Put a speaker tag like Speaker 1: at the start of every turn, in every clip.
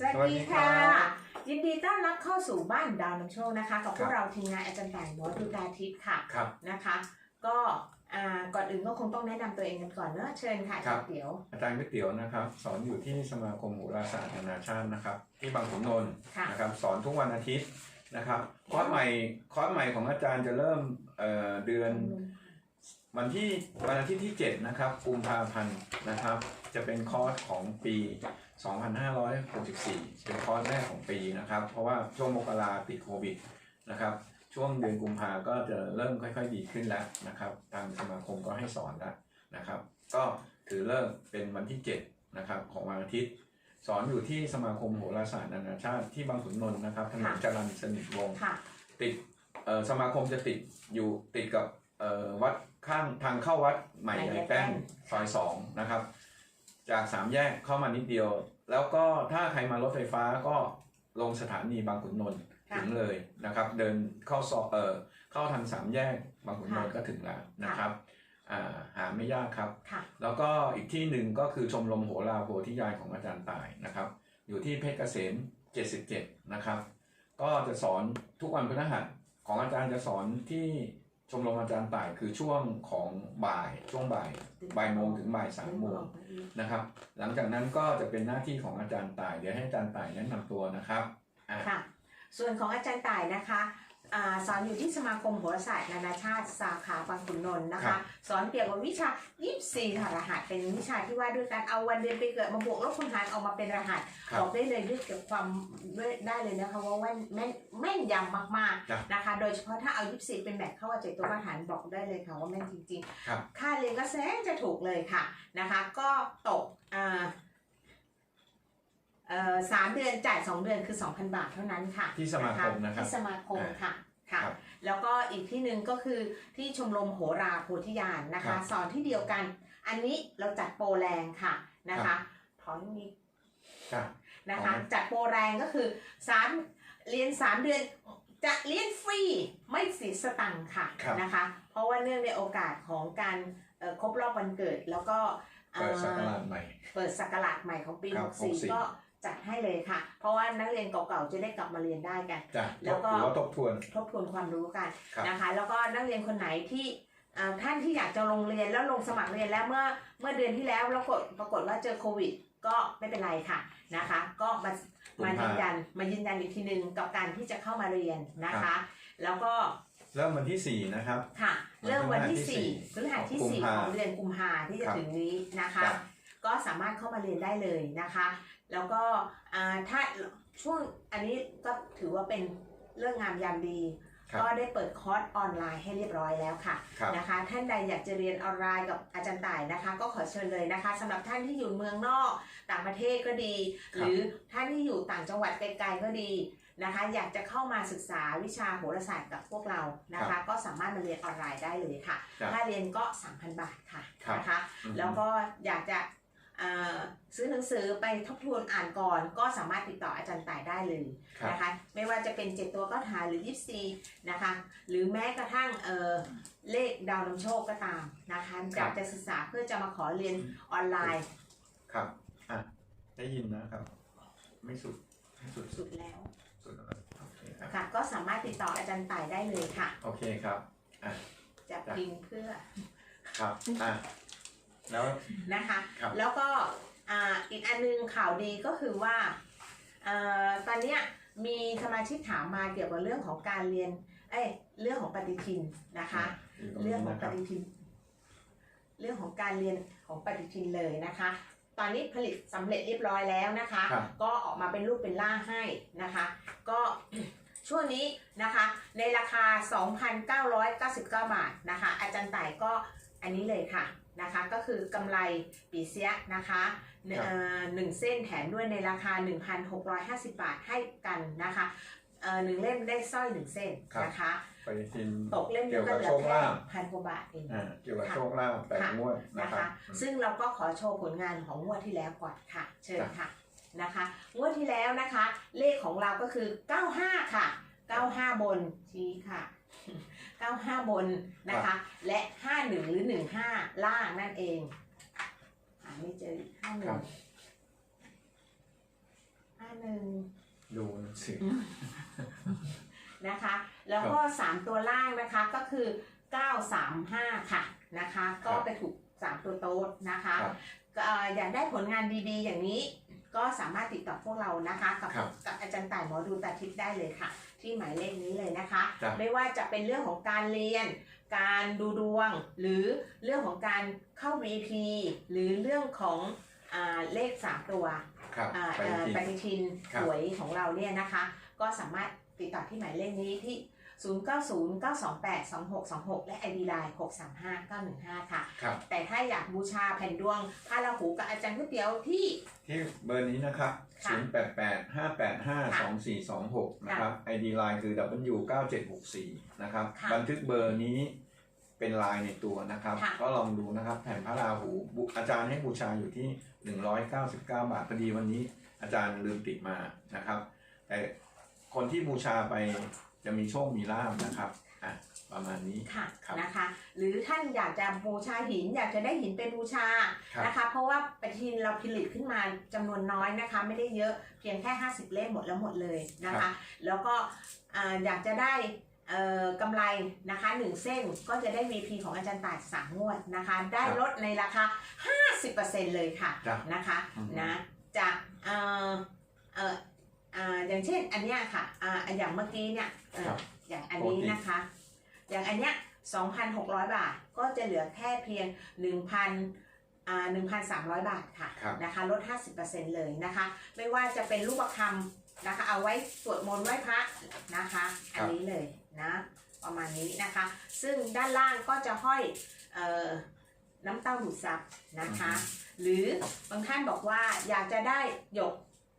Speaker 1: สวัส
Speaker 2: สวัส
Speaker 1: ดี
Speaker 2: ดี
Speaker 1: ค่ะ
Speaker 2: ครับ
Speaker 1: ยินดีต้อนรับเข้าสู่บ้านดาวนำโชคนะคะ กับพว
Speaker 2: ครั
Speaker 1: ก
Speaker 2: บ
Speaker 1: เราทีมงานอาจารย์ต่ายหมอดูตาทิพย์ค่ะ
Speaker 2: ครับ
Speaker 1: นะคะ ก็อ่าก่อนอื่นก็คงต้องแนะนำตัวเองกันก่อนเนอะเชิญค่ะ
Speaker 2: ครับ
Speaker 1: เดี๋ยว
Speaker 2: อาจารย์ก๋วยเตี๋ยวนะครับ สอนอยู่ที่สมาคมโหราศาสตร์นานาชาตินะครับ ที่บางขุนนนท์
Speaker 1: ค่ะ
Speaker 2: นะครับสอนทุกวันอาทิตย์นะครับคอร์สใหม่คอร์สใหม่ของอาจารย์จะเริ่มเอ่อเดือนวันที่วันอาทิตย์ที่ 7 นะครับกุมภาพันธ์นะครับ จะเป็นคอร์สของปี 2564เป็นคอร์สแรกของปีนะครับ เพราะว่าช่วงมกราติดโควิดนะครับ ช่วงเดือนกุมภาก็จะเริ่มค่อยๆ ดีขึ้นแล้วนะครับทางสมาคมก็ให้สอนแล้วนะครับ ก็ถือเริ่มเป็นวันที่7นะครับของวันอาทิตย์ สอนอยู่ที่สมาคมโหราศาสตร์นานาชาติที่บางขุนนนท์นะครับถนนจรัญสนิทวงศ์
Speaker 1: ค่ะ
Speaker 2: ติดเอ่อสมาคมจะติดอยู่ติดกับเอ่อวัดข้างทางเข้าวัดใหม่
Speaker 1: ใหม่
Speaker 2: ให
Speaker 1: ใหญ่
Speaker 2: ญ่
Speaker 1: แป้
Speaker 2: แป้
Speaker 1: น
Speaker 2: นซอยสองนะครับ จากสามแยกเข้ามานิดเดียว แล้วก็ถ้าใครมารถไฟฟ้าก็ลงสถานีบางขุนนนท์
Speaker 1: ค่ะ
Speaker 2: ถึงเลยนะครับ เดินเข้าซอยเอ่อเข้าทางสามแยกบางขุนนนท์ก็ถึงแล้วนะครับอ่าหาไม่ยากครับ
Speaker 1: ค่ะ
Speaker 2: แล้วก็อีกที่หนึ่งก็คือชมรมโหราโพธิญาณของอาจารย์ตายนะครับ อยู่ที่เพชรเกษม 77 นะครับ ก็จะสอนทุกวันพฤหัสของอาจารย์จะสอนที่ชมรมอาจารย์ต่ายคือช่วงของบ่ายช่วงบ่าย บ่ายโมงถึงบ่ายสามโมงนะครับ หลังจากนั้นก็จะเป็นหน้าที่ของอาจารย์ต่าย เดี๋ยวให้อาจารย์ต่ายแนะนำตัวนะครับอะ
Speaker 1: ค่ะ ส่วนของอาจารย์ต่ายนะคะอ่า สอนอยู่ที่สมาคมโหราศาสตร์นานาชาติสาขาบางขุนนนท์นะ
Speaker 2: ครั
Speaker 1: คะ
Speaker 2: บ
Speaker 1: สอนเกี่ยวกับวิชา 24ถอดรหัส เป็นวิชาที่ว่าด้วยการเอาวันเดือนปีเกิดมาบวกลบคูณหารออกมาเป็นรหัส
Speaker 2: ครับ
Speaker 1: บอกได้เลยด้วยเกี่ยวกับความด้วยได้เลยนะคะว่าแม่นแม่นแม่นยำมาก
Speaker 2: จ้ะ
Speaker 1: ๆนะคะ โดยเฉพาะถ้าเอา 24 เป็นแบบเข้าว่าเจ็ดตัวมาตรฐานบอกได้เลยค่ะว่าแม่นจริง
Speaker 2: ครับ
Speaker 1: ๆค่าเรียนก็แสนจะถูกเลยค่ะนะคะ ก็ตกอ่าเอ่อ สามเดือนจ่ายสองเดือนคือ 2,000 บาทเท่านั้นค่ะ
Speaker 2: ที่สมาคมนะครับ
Speaker 1: ที่สมาคม
Speaker 2: อ่า
Speaker 1: ค่ะค่ะ
Speaker 2: ครับ
Speaker 1: แล้วก็อีกที่หนึ่งก็คือที่ชมรมโหราโพธิญาณนะ
Speaker 2: ครั
Speaker 1: คะ
Speaker 2: บ
Speaker 1: สอนที่เดียวกัน อันนี้เราจัดโปรแรงค่ะนะ
Speaker 2: ครั
Speaker 1: คะ
Speaker 2: บ
Speaker 1: ถอนนี้
Speaker 2: ครับ
Speaker 1: นะคะ
Speaker 2: อ๋อ
Speaker 1: จัดโปรแรงก็คือสามเรียนสามเดือนจะเรียนฟรีไม่เสียสตังค์ค่ะ
Speaker 2: ครับ
Speaker 1: นะคะ เพราะว่าเนื่องในโอกาสของการเอ่อครบรอบวันเกิดแล้วก็อ่อ
Speaker 2: เปิดสักราชใหม่
Speaker 1: เปิดสักราชใหม่ของปี
Speaker 2: ครับ
Speaker 1: 64
Speaker 2: 64
Speaker 1: ก็ จัดให้เลยค่ะ เพราะว่านักเรียนเก่าๆจะได้กลับมาเรียนได้กัน
Speaker 2: จ้ะ
Speaker 1: แล้วก็
Speaker 2: หรือว่าทบทวน
Speaker 1: ทบทวนความรู้กัน
Speaker 2: ครับ
Speaker 1: นะคะ แล้วก็นักเรียนคนไหนที่อ่าท่านที่อยากจะลงเรียนแล้วลงสมัครเรียนแล้วเมื่อเมื่อเดือนที่แล้วแล้วกดปรากฏว่าเจอโควิด ก็ไม่เป็นไรค่ะนะคะ ก็มา
Speaker 2: กุม
Speaker 1: มา
Speaker 2: ภา
Speaker 1: ยืนยันมายืนยันอีกทีหนึ่งกับการที่จะเข้ามาเรียนนะ
Speaker 2: ครั
Speaker 1: คะ
Speaker 2: บ
Speaker 1: แล้วก็
Speaker 2: เริ่มวันที่4นะครับ
Speaker 1: ค่ะ
Speaker 2: วัน
Speaker 1: เริ่มวันที่
Speaker 2: พฤหัสที่
Speaker 1: สี่พฤหัสที่
Speaker 2: กุม
Speaker 1: สี่
Speaker 2: ภา
Speaker 1: ของเดือนกุมภาที่จะ
Speaker 2: ครับ
Speaker 1: ถึงนี้นะคะ
Speaker 2: ครับ
Speaker 1: ก็สามารถเข้ามาเรียนได้เลยนะคะ แล้วก็อ่าถ้าช่วงอันนี้ก็ถือว่าเป็นเรื่องงามยามดี
Speaker 2: ครับ
Speaker 1: ก็ได้เปิดคอร์สออนไลน์ให้เรียบร้อยแล้วค่ะ
Speaker 2: ครับ
Speaker 1: นะคะ ท่านใดอยากจะเรียนออนไลน์กับอาจารย์ต่ายนะคะ ก็ขอเชิญเลยนะคะสำหรับท่านที่อยู่เมืองนอกต่างประเทศก็ดี
Speaker 2: ครับ
Speaker 1: หรือท่านที่อยู่ต่างจังหวัดไกลๆก็ดีนะคะอยากจะเข้ามาศึกษาวิชาโหราศาสตร์กับพวกเรานะคะ ก็สามารถมาเรียนออนไลน์ได้เลยค่ะ
Speaker 2: จ้ะ
Speaker 1: ค่าเรียนก็ 3,000 บาทค่ะ
Speaker 2: ครับ
Speaker 1: นะคะ
Speaker 2: อืม
Speaker 1: แล้วก็อยากจะอ่า ซื้อหนังสือไปทบทวนอ่านก่อน ก็สามารถติดต่ออาจารย์ต่ายได้เลย
Speaker 2: ครับ
Speaker 1: นะคะไม่ว่าจะเป็น 7 ตัวก็หาหรือ 24 นะคะ หรือแม้กระทั่งเออเลขดาวนำโชคก็ตามนะคะอยากจะศึกษาเพื่อจะมาขอเรียนออนไลน์
Speaker 2: ครับอะได้ยินนะครับ ไม่สุดไม่สุด
Speaker 1: สุดแล้ว
Speaker 2: สุดแล้วโอเคครับ
Speaker 1: ค่ะก็สามารถติดต่ออาจารย์ต่ายได้เลยค่ะ
Speaker 2: โอเคครับอะ
Speaker 1: จะพิมพ์เพื่อ
Speaker 2: ครับอะ แล้ว
Speaker 1: นะคะ
Speaker 2: ครับ
Speaker 1: แล้วก็อ่าอีกอันนึงข่าวดีก็คือว่าเอ่อตอนเนี้ยมีสมาชิกถามมาเกี่ยวกับเรื่องของการเรียน เอ้ยเรื่องของปฏิทินนะคะ
Speaker 2: อยู่ตรง
Speaker 1: เรื่
Speaker 2: นี้
Speaker 1: องของ
Speaker 2: นะ
Speaker 1: ป
Speaker 2: ครับ
Speaker 1: ฏิทิน เรื่องของการเรียนของปฏิทินเลยนะคะ ตอนนี้ผลิตสำเร็จเรียบร้อยแล้วนะคะ
Speaker 2: ครับ
Speaker 1: ก็ออกมาเป็นรูปเป็นร่างให้นะคะ ก็ ช่วงนี้นะคะ ในราคา 2,999 บาทนะคะ อาจารย์ต่ายก็อันนี้เลยค่ะ นะคะ ก็คือกำไรปีเสียนะคะเอ่อหนึ่งเส้นแถมด้วยในราคา 1,650 บาทให้กันนะคะเอ่อหนึ่งเล่มได้สร้อยหนึ่งเส้นนะคะ
Speaker 2: ปฏิทิน
Speaker 1: ตกเล่มนึงก็เหลือ
Speaker 2: เกี่ยวกับโชค
Speaker 1: แค่
Speaker 2: ลาภ
Speaker 1: พันกว่าบาทเอง
Speaker 2: อ่าเกี่ยวกับ
Speaker 1: ค่ะ
Speaker 2: โชคลาภแปด
Speaker 1: ค่ะ
Speaker 2: งวดนะ
Speaker 1: นะครับคะ
Speaker 2: อืม
Speaker 1: ซึ่งเราก็ขอโชว์ผลงานของงวดที่แล้วก่อนค่ะ เชิญ
Speaker 2: จ้ะ
Speaker 1: ค่ะนะคะงวดที่แล้วนะคะ เลขของเราก็คือ 95 ค่ะ 95 บนชี้ค่ะ 95 บนนะคะ และ 51 หรือ 15 ล่างนั่นเองหาไม่เจอ51
Speaker 2: ครับ
Speaker 1: 51
Speaker 2: ดูหนังสือ
Speaker 1: นะคะ แล้วก็ 3 ตัวล่างนะคะก็คือ 935 ค่ะนะคะ ก็ไปถูก 3 ตัวโต๊ดนะคะ
Speaker 2: ครับ
Speaker 1: ก็เอ่ออยากได้ผลงานดีๆ อย่างนี้ ก็สามารถติดต่อพวกเรานะคะ กับ
Speaker 2: ครับ
Speaker 1: กับอาจารย์ต่ายหมอดูตาทิพย์ได้เลยค่ะ ที่หมายเลขนี้เลยนะคะ
Speaker 2: จ้ะ
Speaker 1: ไม่ว่าจะเป็นเรื่องของการเรียน การดูดวง หรือเรื่องของการเข้า VP หรือเรื่องของอาเลข 3 ตัว
Speaker 2: ครับ
Speaker 1: อ่า
Speaker 2: ไป
Speaker 1: เอ่อ
Speaker 2: ที่
Speaker 1: ปฏิทิน
Speaker 2: ครับ
Speaker 1: หวยของเราเนี่ยนะคะ ก็สามารถติดต่อที่หมายเลขนี้ที่ 0909282626 และ ID Line 635915 ค่ะ
Speaker 2: ครับ
Speaker 1: แต่ถ้าอยากบูชาแผ่นดวงพระราหูกับอาจารย์ก๋วยเตี๋ยวที่
Speaker 2: ที่เบอร์นี้นะครับ
Speaker 1: ค่ะ
Speaker 2: 0 8 8 5 8 5 2 4 2 6 นะครับ ID line คือ W 9 7 6 4 นะครับ
Speaker 1: ค่ะ
Speaker 2: บันทึกเบอร์นี้เป็นลายในตัวนะครับ
Speaker 1: ค่ะ
Speaker 2: ก็ลองดูนะครับ แผ่นพระราหูบุอาจารย์ให้บูชาอยู่ที่ 199 บาทพอดีวันนี้อาจารย์ลืมติดมานะครับ แต่คนที่บูชาไป จะมีโชคมีลาบนะครับอะประมาณนี้
Speaker 1: ค่ะ
Speaker 2: ครับ
Speaker 1: นะคะ หรือท่านอยากจะบูชาหิน อยากจะได้หินเป็นบูชา
Speaker 2: ครับ
Speaker 1: นะคะ เพราะว่าปฏิทินเราผลิตขึ้นมาจำนวนน้อยนะคะ ไม่ได้เยอะเพียงแค่ 50 เล่มหมดแล้วหมดเลยนะคะแล้วก็อ่าอยากจะได้เอ่อกำไรนะคะหนึ่งเส้นก็จะได้ VP ของอาจารย์ต่ายสามงวดนะคะ ได้
Speaker 2: ครับ
Speaker 1: ลดในราคา 50%เลยค่ะ
Speaker 2: จ้ะ
Speaker 1: นะคะ
Speaker 2: อืม
Speaker 1: นะจากเอ่อเอ่อ อ่าอย่างเช่นอันเนี้ยค่ะอ่าอย่างเมื่อกี้เนี่ยเอ่อ
Speaker 2: ครับ
Speaker 1: อย่างอันนี้
Speaker 2: ปกติ
Speaker 1: นะคะ อย่างอันเนี้ย2,600 บาทก็จะเหลือแค่เพียง 1,000อ่า1,300 บาทค่ะ
Speaker 2: ครับ
Speaker 1: นะคะลด 50%เลยนะคะ ไม่ว่าจะเป็นรูปประคำนะคะ เอาไว้สวดมนต์ไหว้พระนะคะอันนี้เลยนะประมาณนี้นะคะ ซึ่งด้านล่างก็จะห้อยเอ่อน้ำเต้าดูดซับนะคะ หรือบางท่านบอกว่าอยากจะได้หยก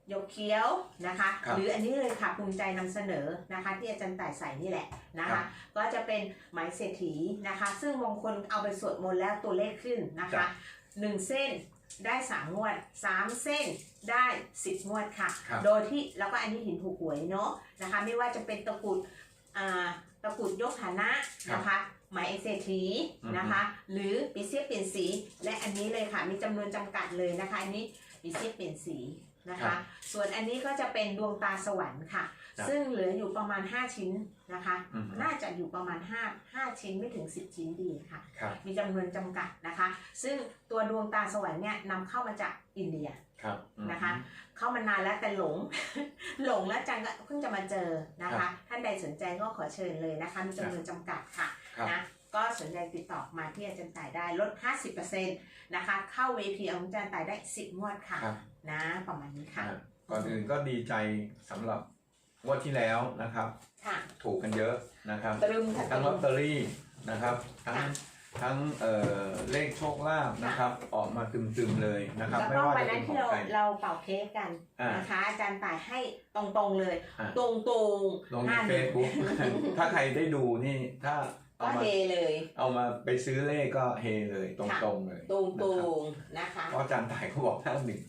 Speaker 1: หยกเขียวนะคะ
Speaker 2: ครับ
Speaker 1: หรืออันนี้เลยค่ะภูมิใจนำเสนอนะคะ ที่อาจารย์ต่ายใส่นี่แหละนะ
Speaker 2: ครั
Speaker 1: คะ
Speaker 2: บ
Speaker 1: ก็จะเป็นไหมเศรษฐีนะคะ ซึ่งบางคนเอาไปสวดมนต์แล้วตัวเลขขึ้นนะคะ
Speaker 2: จ้ะ
Speaker 1: หนึ่งเส้นได้สามงวดสามเส้นได้สิบงวดค่ะ
Speaker 2: ครับ
Speaker 1: โดยที่แล้วก็อันนี้หินถูกหวยเนาะนะคะ ไม่ว่าจะเป็นตะกรุดอ่าตะกรุดยกฐานะนะคะไหมเศรษฐีนะคะ หรือปีเสียเปลี่ยนสี และอันนี้เลยค่ะมีจำนวนจำกัดเลยนะคะ อันนี้ปีเสียเปลี่ยนสี นะ
Speaker 2: ครั
Speaker 1: คะ
Speaker 2: บ
Speaker 1: ส่วนอันนี้ก็จะเป็นดวงตาสวรรค์ค่ะ
Speaker 2: ครับ
Speaker 1: ซึ่งเหลืออยู่ประมาณ 5 ชิ้นนะคะ
Speaker 2: อืม
Speaker 1: น่าจะอยู่ประมาณ 5 5 ชิ้นไม่ถึง 10 ชิ้นดีค่ะ
Speaker 2: ครับ
Speaker 1: มีจำนวนจำกัดนะคะ ซึ่งตัวดวงตาสวรรค์เนี่ยนำเข้ามาจากอินเดีย
Speaker 2: ครับอืม
Speaker 1: นะคะ เข้ามานานแล้วแต่หลง หลงแล้วจังก็เพิ่งจะมาเจอนะ
Speaker 2: ครั
Speaker 1: คะ
Speaker 2: บ
Speaker 1: ท่านใดสนใจก็ขอเชิญเลยนะคะ มีจำนวนจำกัดค่ะ
Speaker 2: ครับ
Speaker 1: นะ ก็สนใจติดต่อมาที่อาจารย์ต่ายได้ลด 50%นะคะ เข้า VP ของอาจารย์ต่ายได้ 10 งวดค่ะ
Speaker 2: ครับ
Speaker 1: นะ ประมาณนี้ค่ะ
Speaker 2: อะ ก่อนอื่นก็ดีใจสำหรับงวดที่แล้วนะครับ
Speaker 1: ค่ะ
Speaker 2: ถูกกันเยอะนะครับ
Speaker 1: ตรึมค่ะต
Speaker 2: ทั้งล
Speaker 1: รึ
Speaker 2: อต
Speaker 1: ม
Speaker 2: เตอรี่นะครับ ทั้ง
Speaker 1: ค่ะ
Speaker 2: ทั้งเอ่อเลขโชคลาภนะครับ ออกมาตึมๆเลยนะครับ
Speaker 1: แล้ว
Speaker 2: ไม่
Speaker 1: ก็
Speaker 2: ว่า
Speaker 1: วัน
Speaker 2: จะเป็
Speaker 1: นั้นน
Speaker 2: ขอ
Speaker 1: ที่
Speaker 2: ง
Speaker 1: เรา
Speaker 2: ใคร
Speaker 1: เราเป่าเค้กกัน
Speaker 2: อ่า
Speaker 1: นะคะ อาจารย์ต่ายให้ตรงๆเลย
Speaker 2: อ่า
Speaker 1: ตรงตรง
Speaker 2: ลงใน
Speaker 1: ห้าห
Speaker 2: เฟ
Speaker 1: นึ่ง
Speaker 2: ซบุ๊ก ถ้าใครได้ดูนี่ถ้า
Speaker 1: ก็
Speaker 2: เอามา
Speaker 1: เฮเลย
Speaker 2: เอามาไปซื้อเลขก็เฮเลยตรงๆเลย
Speaker 1: ตรงตร
Speaker 2: นะครับ
Speaker 1: งนะคะ
Speaker 2: เพราะอาจารย์ต่ายเขาบอกห้าหนึ่ง